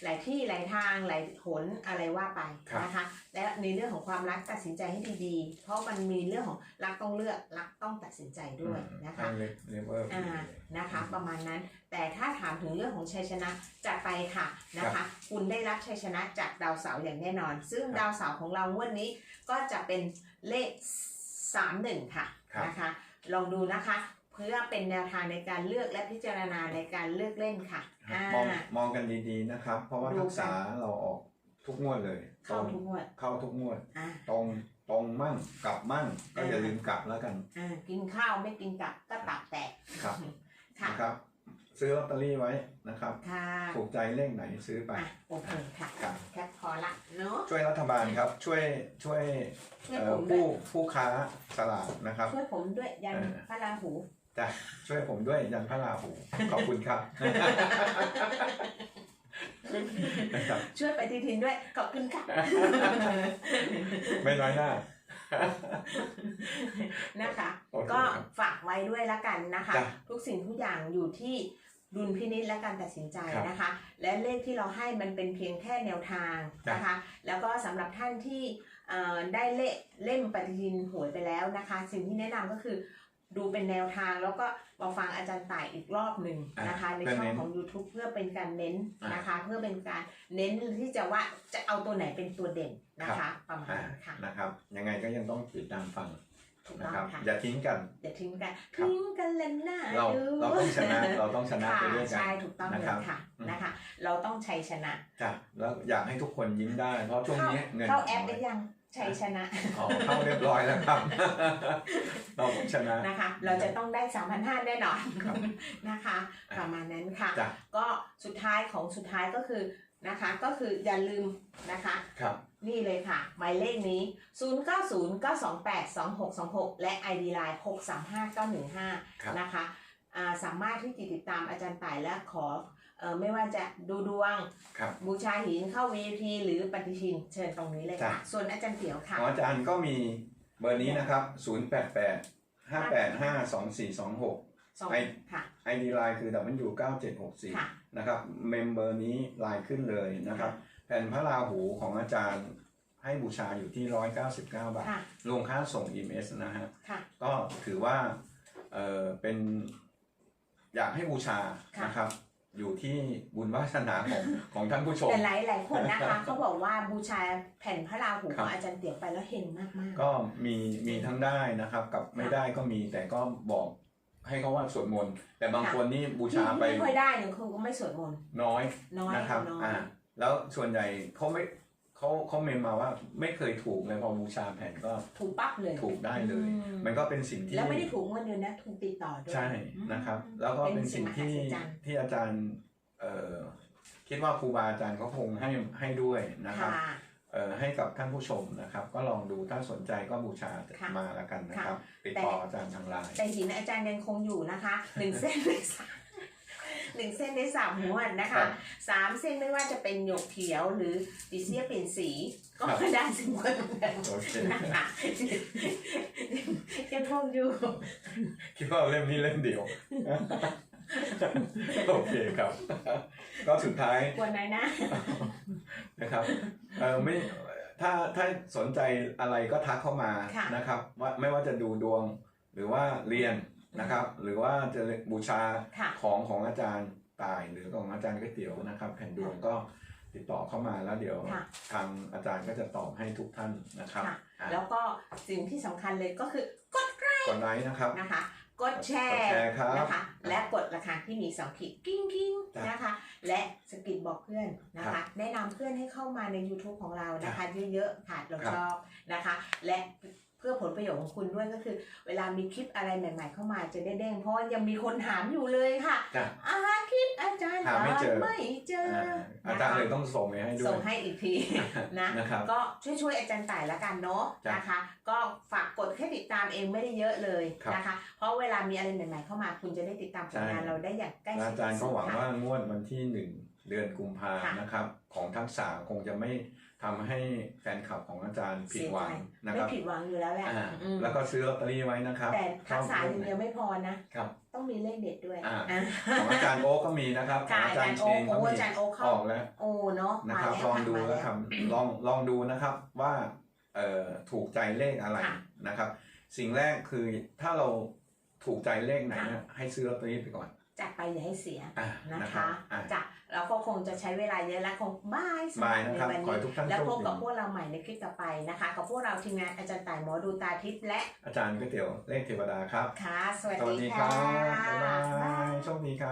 Speaker 1: หลายที่หลายทางหลายหนอะไรว่าไปนะคะ และในเรื่องของความรักตัดสินใจให้ดีๆ เพราะมันมีเรื่องของรักต้องเลือกรักต้องตัดสินใจด้วยนะคะ
Speaker 2: ให้เลเวอร์
Speaker 1: อ่านะคะ ประมาณนั้น แต่ถ้าถามถึงเรื่องของชัยชนะจัดไปค่ะนะคะ คุณได้รับชัยชนะจากดาวเสาร์อย่างแน่นอน ซึ่งดาวเสาร์ของเรางวดนี้ก็จะเป็นเลข31ค่ะ
Speaker 2: ครับ
Speaker 1: นะคะ ลองดูนะคะ เพื่อเป็นแนวทางในการเลือกและพิจารณาในการเลือกเล่นค่ะอ่าม
Speaker 2: องมองกันดีๆนะครับ เพราะว่า
Speaker 1: ดู
Speaker 2: ทั
Speaker 1: กัน
Speaker 2: กษาเราออกทุกงวดเลย
Speaker 1: เข้าทุกงวด
Speaker 2: เข้าทุกงวด
Speaker 1: อ่า
Speaker 2: ตรงตรงมั่งกลับมั่งก็
Speaker 1: อ่า
Speaker 2: อย่าลืมกลับแล้วกัน
Speaker 1: อ่ากินข้าวไม่กินกลับก็ตับแตก
Speaker 2: ครับ
Speaker 1: ค่ะ
Speaker 2: นะครับซื้อลอตเตอรี่ไว้นะครับ
Speaker 1: ค่ะ
Speaker 2: ถูกใจเลขไหนซื้อไป
Speaker 1: อะโอเคค่ะ
Speaker 2: ครับ
Speaker 1: แค่พอละเนาะ
Speaker 2: ช่วยรัฐบาลครับ ช่วยช่วย
Speaker 1: ช่วย
Speaker 2: เอ่
Speaker 1: ผ
Speaker 2: อ
Speaker 1: มด้ว
Speaker 2: ผู้
Speaker 1: ย
Speaker 2: ผู้ค้าสลากนะครับ
Speaker 1: ช่วยผมด้วยยัน
Speaker 2: เออ
Speaker 1: พระราหู
Speaker 2: จะช่วยผมด้วยยันพระราหูขอบคุณครับนะครับ
Speaker 1: ช่วยไปฏิทินด้วย ขอบคุณค่ะ
Speaker 2: ไม่น้อยหน้า
Speaker 1: นะคะ
Speaker 2: โอเค
Speaker 1: ก็
Speaker 2: ครับ
Speaker 1: ฝากไว้ด้วยละกันนะคะ
Speaker 2: จ้ะ
Speaker 1: ทุกสิ่งทุกอย่างอยู่ที่ดุลพินิจและการตัดสินใจ
Speaker 2: ครับ
Speaker 1: นะคะ และเลขที่เราให้มันเป็นเพียงแค่แนวทาง
Speaker 2: จ้ะ
Speaker 1: นะคะ แล้วก็สำหรับท่านที่เอ่อได้เลขเล่มปฏิทินหวยไปแล้วนะคะ สิ่งที่แนะนำก็คือ ดูเป็นแนวทางแล้วก็มาฟังอาจารย์ต่ายอีกรอบหนึ่งนะคะ ในช่องของ YouTube เพื่อเป็นการเน้นนะคะ เพื่อเป็นการเน้นที่จะว่าจะเอาตัวไหนเป็นตัวเด่นนะคะ ประมาณ
Speaker 2: อ่า
Speaker 1: นั้นค่ะ
Speaker 2: นะครับ ยังไงก็ยังต้องติดตามฟัง
Speaker 1: ถูก
Speaker 2: นะ
Speaker 1: ต้อง
Speaker 2: ครับ
Speaker 1: ค่ะ
Speaker 2: อย่าทิ้งกัน
Speaker 1: อย่าทิ้งกัน
Speaker 2: ครับ
Speaker 1: ทิ้งกันเล่นหน้า
Speaker 2: เรา
Speaker 1: ดู
Speaker 2: เราต้องชนะเราต้องชนะ
Speaker 1: ค่ะ
Speaker 2: ไปด้วยกัน
Speaker 1: ใช่ถูกต้องเล
Speaker 2: นะ
Speaker 1: ย
Speaker 2: ครับ
Speaker 1: ค่ะ
Speaker 2: อืม
Speaker 1: นะคะ เราต้องชัยชนะ
Speaker 2: จ้ะแล้วอยากให้ทุกคนยิ้มได้ เพราะช่วงนี้เงิน
Speaker 1: เข้าแอป
Speaker 2: น้
Speaker 1: ได้
Speaker 2: ย
Speaker 1: ยัง ชัยชนะ
Speaker 2: อ๋อเข้าเรียบร้อยแล้วครับเราต้องชนะ
Speaker 1: นะคะ เราจะต้องได้3 5 0 0แน่นอน
Speaker 2: ครับ
Speaker 1: นะคะ ประมาณนั้นค่ะ
Speaker 2: จ้ะ
Speaker 1: ก็สุดท้ายของสุดท้ายก็คือนะคะ ก็คืออย่าลืมนะคะ
Speaker 2: ครับ
Speaker 1: นี่เลยค่ะ หมายเลขนี้ 0909282626 และ ID Line 635915
Speaker 2: ครับ
Speaker 1: นะคะอ่าสามารถที่จะติดตามอาจารย์ต่ายและขอ เออไม่ว่าจะดูดวง
Speaker 2: ครับ
Speaker 1: บูชาหินเข้า VIP หรือปฏิทินเชิญตรงนี้เลยค่ะ
Speaker 2: จ้ะ
Speaker 1: ส่วนอาจารย์เตี๋ยว
Speaker 2: ข
Speaker 1: ค่ะ
Speaker 2: องอาจารย์ก็มีเบอร์นี้นะครับ 0 8 8 5 8 5 2 4 2
Speaker 1: สอง
Speaker 2: ไอ้
Speaker 1: ค่ะ
Speaker 2: 6 ID Line คือ W 9
Speaker 1: ค่ะ
Speaker 2: 7 6 4นะครับ เมมเบอร์นี้ไลน์ขึ้นเลยนะครับ แผ่นพระราหูของอาจารย์ให้บูชาอยู่ที่ 199 บาท
Speaker 1: ค่ะ
Speaker 2: รวมค่าส่ง EMS นะฮะ
Speaker 1: ค่ะ
Speaker 2: ก็ถือว่าเออเป็นอยากให้บูชา
Speaker 1: ค่ะ
Speaker 2: นะครับ อยู่ที่บุญวาสนาของของท่านผู้ชม
Speaker 1: แต่หลายหลายๆคนนะคะเขาบอกว่าบูชาแผ่นพระราหู
Speaker 2: ค
Speaker 1: ข
Speaker 2: รั
Speaker 1: อบงอาจารย์เตี๋ยวไปแล้วเฮงมากๆ
Speaker 2: ก็มีมีทั้งได้นะครับ กับไม่ได้ก็มีแต่ก็บอกให้เขาว่าสวดมนต์แต่บาง
Speaker 1: ค่ะ
Speaker 2: คนนี่บู
Speaker 1: ที่
Speaker 2: ชาไป
Speaker 1: ไม่ค่อยได้หนึ่งคือก็ไม่สวดมนต์
Speaker 2: น้อย
Speaker 1: น้อย
Speaker 2: นะครับ
Speaker 1: น้อย
Speaker 2: อ่าแล้วส่วนใหญ่เขาไม่ เขาเขาเมมมาว่าไม่เคยถูกเลยพอบูชาแผ่นก็
Speaker 1: ถูกปั๊บเลย
Speaker 2: ถูกได้เลย
Speaker 1: อืม
Speaker 2: มันก็เป็นสิ่งที่
Speaker 1: แล้วไม่ได้ถูกงวดเดียวนะถูกติดต่อด้วย
Speaker 2: ใช่นะครับ แล้วก็เป็นสิ่งที่
Speaker 1: เป็นสิ่งมหัศจรรย์
Speaker 2: ที่อาจารย์เอ่อคิดว่าครูบาอาจารย์เขาคงให้ให้ด้วยนะครับ
Speaker 1: ค่ะ
Speaker 2: เอ่อให้กับท่านผู้ชมนะครับ ก็ลองดูถ้าสนใจก็บูชา
Speaker 1: ค่ะ
Speaker 2: มาแล้วกันนะครับ ติด
Speaker 1: แต่
Speaker 2: ต่ออาจารย์ทางไลน์
Speaker 1: แต่หินอาจารย์ยังคงอยู่นะคะหนึ่งเส้นเลยค่ะ หนึ่งเส้นได้สามม้วนนะ
Speaker 2: ครั
Speaker 1: คะ
Speaker 2: บ
Speaker 1: สามเส้นไม่ว่าจะเป็นหยกเขียวหรือปีเสียเปลี่ยนสีก็
Speaker 2: ครับ
Speaker 1: ได้สิม้วนเหมือนกัน
Speaker 2: โอเค
Speaker 1: นะคะยังงงอยู่
Speaker 2: คิดว่าเล่มนี้เล่มเดียว โอเคครับ ก็สุดท้าย
Speaker 1: กวนไหนนะ
Speaker 2: นะครับเออไม่ถ้าถ้าสนใจอะไรก็ทักเข้ามา
Speaker 1: ค่ะ
Speaker 2: นะครับว่าไม่ว่าจะดูดวงหรือว่าเรียน นะครับ หรือว่าจะบูชา
Speaker 1: ค่ะ
Speaker 2: ของของอาจารย์ตายหรือของอาจารย์ก๋วยเตี๋ยวนะครับ แผ่นดวงก็ติดต่อเข้ามาแล้วเดี๋ยว
Speaker 1: ค่ะ
Speaker 2: ทางอาจารย์ก็จะตอบให้ทุกท่านนะครับ
Speaker 1: ค่ะ
Speaker 2: อะ
Speaker 1: แล้วก็สิ่งที่สำคัญเลยก็คือกดไลค์
Speaker 2: กดไลค์นะครับ
Speaker 1: นะคะ กดแช
Speaker 2: กด
Speaker 1: ร์
Speaker 2: แชร์ครับ
Speaker 1: นะคะ และกดราคาที่มีสองขีดกิ้งกิ้ง
Speaker 2: จ้ะ
Speaker 1: นะคะ และสกิดบอกเพื่อนนะ
Speaker 2: ครั
Speaker 1: คะ
Speaker 2: บ
Speaker 1: แนะนำเพื่อนให้เข้ามาใน YouTube ของเรานะคะ
Speaker 2: จ้ะ
Speaker 1: เยอะๆค่ะเรา
Speaker 2: ครับ
Speaker 1: ชอบนะคะ และเพื่อผลประโยชน์ของคุณด้วยก็คือ เวลามีคลิปอะไรใหม่ ๆ เข้ามาจะได้เด้งเพราะว่ายังมีคนถามอยู่เลยค่ะ
Speaker 2: จ้ะ
Speaker 1: อาคลิปอาจารย์
Speaker 2: หาไม่เจอ
Speaker 1: ไม่เจอ
Speaker 2: อ่าอาจารย์เลยต้องส่งไปให้ด้ว
Speaker 1: ส่
Speaker 2: ย
Speaker 1: งให้อีกที นะ
Speaker 2: นะครับ
Speaker 1: ก็ช่วยๆอาจารย์ต่ายละกันเนาะ
Speaker 2: จ้ะ
Speaker 1: นะคะ ก็ฝากกดแค่ติดตามเองไม่ได้เยอะเลย
Speaker 2: ครับ
Speaker 1: นะคะ เพราะเวลามีอะไรใหม่ๆเข้ามาคุณจะได้ติดตามผลงาน
Speaker 2: ใช่
Speaker 1: เราได้อย่างใกล้
Speaker 2: และ
Speaker 1: ชิด
Speaker 2: อาจารย์ก็หวัง
Speaker 1: ที่สุด
Speaker 2: ว่า
Speaker 1: ค่ะ
Speaker 2: งวดวันที่หนึ่งเดือนกุมภา
Speaker 1: ค่ะ
Speaker 2: นะครับ ของทั้งสามคงจะไม่ ทำให้แฟนคลับของอาจารย์ผิดหวังนะ
Speaker 1: ไม่
Speaker 2: ครับ
Speaker 1: ผิดหวังอยู่แล้วแหละ
Speaker 2: อ่า
Speaker 1: อืม
Speaker 2: แล้วก็ซื้อลอตเตอรี่ไว้นะครับ
Speaker 1: แต่ทักษะ
Speaker 2: ชอบ
Speaker 1: อย่างเดียวไม่พอนะ
Speaker 2: ครับ
Speaker 1: ต้องมีเลขเด็ดด้วย
Speaker 2: อ่า
Speaker 1: อะ
Speaker 2: ของอาจารย์โอ๊คก็มีนะครับขอ
Speaker 1: ค่ะ
Speaker 2: งอา
Speaker 1: อา
Speaker 2: จา
Speaker 1: จารร
Speaker 2: ย์
Speaker 1: ย์
Speaker 2: เช
Speaker 1: โอ๊
Speaker 2: ง
Speaker 1: ค
Speaker 2: ก็
Speaker 1: โอ้
Speaker 2: มี
Speaker 1: อาจารย์โอ๊ค
Speaker 2: อ
Speaker 1: เข้า
Speaker 2: อกแล้ว
Speaker 1: โอ้เนาะ
Speaker 2: นะครับ
Speaker 1: มา
Speaker 2: ลองดู
Speaker 1: มา
Speaker 2: แล้วครับลองลองดูนะครับว่าเอ่อถูกใจเลขอะไร
Speaker 1: ค่ะ
Speaker 2: นะครับ สิ่งแรกคือถ้าเราถูกใจเลขไหนเนี่ยให้ซื้อลอตเตอรี่ไปก่อน
Speaker 1: จัดไปอย่าให้เสีย
Speaker 2: อ่า
Speaker 1: นะ
Speaker 2: นะค
Speaker 1: คะ
Speaker 2: รับอ่า
Speaker 1: จ้ะแล้วก็คงจะใช้เวลาเยอะและคงบายส
Speaker 2: บาย
Speaker 1: ใน
Speaker 2: นะครับ
Speaker 1: วัน
Speaker 2: ขอ
Speaker 1: นี้
Speaker 2: ให้ทุกท่าน
Speaker 1: แล้ว
Speaker 2: โช
Speaker 1: พ
Speaker 2: ค
Speaker 1: บ
Speaker 2: ดี
Speaker 1: กับพวกเราใหม่ในคลิปต่อไปนะคะกับพวกเราทีมงานอาจารย์ต่ายหมอดูตาทิพย์และ
Speaker 2: อาจารย์ก๋วยเตี๋ยวเลขเทวดาครับ
Speaker 1: ค่ะสวัส
Speaker 2: สวัส
Speaker 1: ดี
Speaker 2: ดีค
Speaker 1: ค่ะ
Speaker 2: รับบ๊ายบายโชคดีครับ